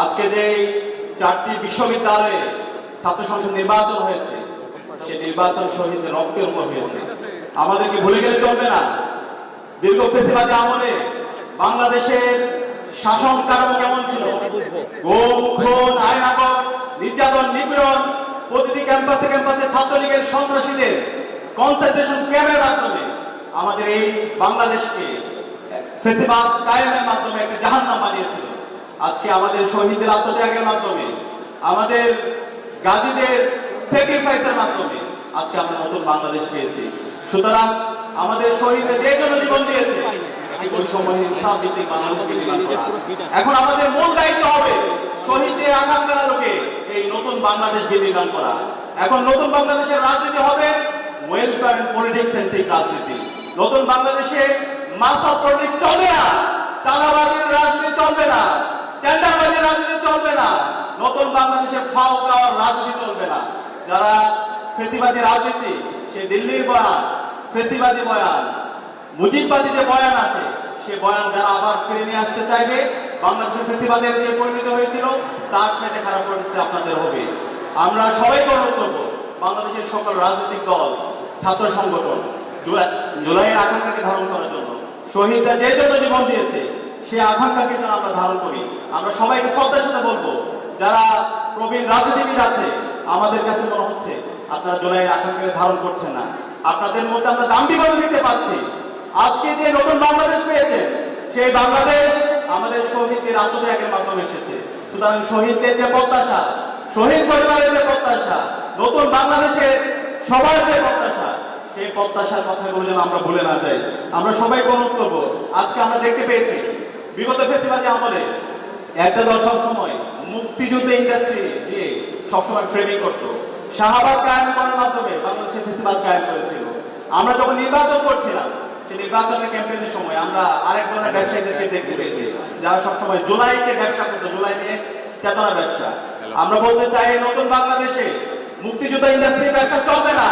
আজকে যে চারটি বিশ্ববিদ্যালয়ে ছাত্র সংসদ নির্বাচন হয়েছে সে নির্বাচন শহীদদের রক্তের উপর হয়েছে। আমাদেরকে ভুলে গেলে চলবে না। দীর্ঘ ফেসিবাদী আমলে বাংলাদেশের শাসন কাঠামো কেমন ছিল? নির্যাতন, নিপীড়ন, প্রতিটি ক্যাম্পাসে ক্যাম্পাসে ছাত্রলীগের সন্ত্রাসীদের কনসেন্ট্রেশন ক্যাম্পের মাধ্যমে আমাদের এই বাংলাদেশকে ফেসিবাদ কায়েমের মাধ্যমে একটা জাহান্নাম বানিয়েছিল। আজকে আমাদের শহীদদের আত্মত্যাগের মাধ্যমে, আমাদের গাজীদের স্যাক্রিফাইসের মাধ্যমে আজকে আমরা নতুন বাংলাদেশ পেয়েছি। সুতরাং আমাদের শহীদরা যে জন্য জীবন দিয়েছে। এখন আমাদের মূল দায়িত্ব হবে শহীদদের আলোকে এই নতুন বাংলাদেশকে নির্মাণ করা। এখন নতুন বাংলাদেশের রাজনীতি হবে ওয়েলফেয়ার এন্ড পলিটিক্স সেন্ট্রিক রাজনীতি। নতুন বাংলাদেশে অফ পলিটিক্স না চাঁদাবাজির রাজনীতি চলবে না টেন্ডারবাজির রাজনীতি চলবে না? নতুন বাংলাদেশে ফাও খাওয়ার রাজনীতি চলবে না। যারা ফেসিবাদী রাজনীতি, সে দিল্লির বয়ান, ফেসিবাদী বয়ান, মুজিববাদী যে বয়ান আছে, সে বয়ান যারা আবার ফিরে নিয়ে আসতে চাইবে, বাংলাদেশের ফেসিবাদের যে পরিণত হয়েছিল, তার চাইতে খারাপ পরিণতি আপনাদের হবে। আমরা সবাই অনুরোধ করব, বাংলাদেশের সকল রাজনৈতিক দল, ছাত্র সংগঠন, জুলাই- জুলাইয়ের আকাঙ্ক্ষাকে ধারণ করার জন্য। শহীদরা যে জন্য জীবন দিয়েছে সেই আকাঙ্ক্ষাকে যেন আমরা ধারণ করি। আমরা সবাইকে শ্রদ্ধার সাথে বলব, যারা প্রবীণ রাজনীতিবিদ আছে, আমাদের কাছে মনে হচ্ছে আপনারা জুলাইয়ের আকাঙ্ক্ষাকে ধারণ করছেন না। আপনাদের মধ্যে আমরা দাম্ভিকতা দেখতে পাচ্ছি। আজকে যে নতুন বাংলাদেশ পেয়েছেন সেই বাংলাদেশ আমাদের শহীদদের আত্মত্যাগের মাধ্যমে এসেছে। সুতরাং শহীদদের যে প্রত্যাশা, শহীদ পরিবারের যে প্রত্যাশা, নতুন বাংলাদেশের সবার যে প্রত্যাশা, সেই প্রত্যাশার কথাগুলো যেন আমরা ভুলে না যাই। আমরা সবাই অনুরোধ করব, আজকে আমরা দেখতে পেয়েছি বিগত ফেসিবাদী আমলে একটা দল সবসময় মুক্তিযুদ্ধ ইন্ডাস্ট্রি দিয়ে সবসময় ফ্রেমিং করতো। শাহবাগ কায়েম করার মাধ্যমে বাংলাদেশের ফেসিবাদ কায়েম করেছিল। আমরা যখন নির্বাচন করছিলাম সেই নির্বাচনের ক্যাম্পেইনের সময় আমরা আরেক ধরনের ব্যবসায়ীদেরকে দেখতে পেয়েছি। যারা সবসময় জুলাইকে ব্যবসা করতো জুলাই নিয়ে চেতনা ব্যবসা আমরা বলতে চাই নতুন বাংলাদেশে মুক্তিযুদ্ধ ইন্ডাস্ট্রির ব্যবসা চলবে না।